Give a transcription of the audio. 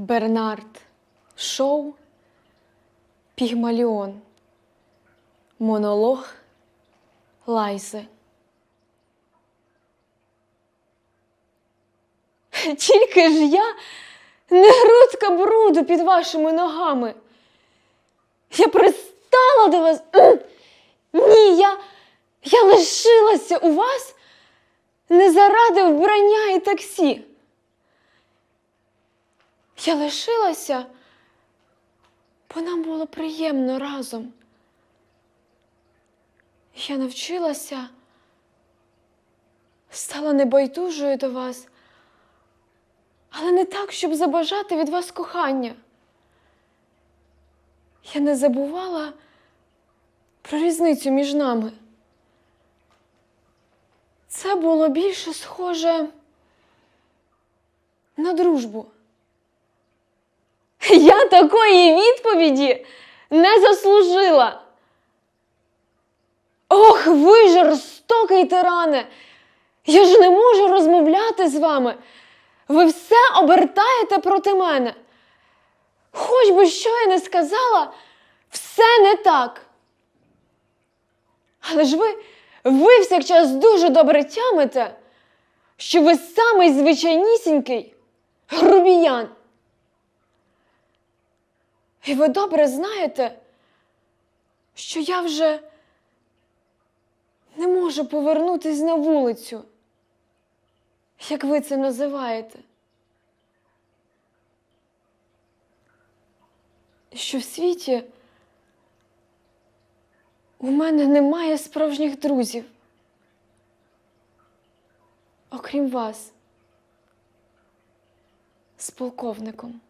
Бернард Шоу Пігмаліон. Монолог Лайзи. Тільки ж я не грудка бруду під вашими ногами. Я пристала до вас. Ні, я, я лишилася у вас не заради вбрання і таксі. Я лишилася, бо нам було приємно разом. Я навчилася, стала небайдужою до вас, але не так, щоб забажати від вас кохання. Я не забувала про різницю між нами. Це було більше схоже на дружбу. Я такої відповіді не заслужила. Ох, ви жорстокий тиране! Я ж не можу розмовляти з вами. Ви все обертаєте проти мене. Хоч би що я не сказала, все не так. Але ж ви, ви всякчас дуже добре тямите, що ви самий звичайнісінький грубіян. І ви добре знаєте, що я вже не можу повернутись на вулицю, як ви це називаєте. Що в світі у мене немає справжніх друзів, окрім вас з полковником.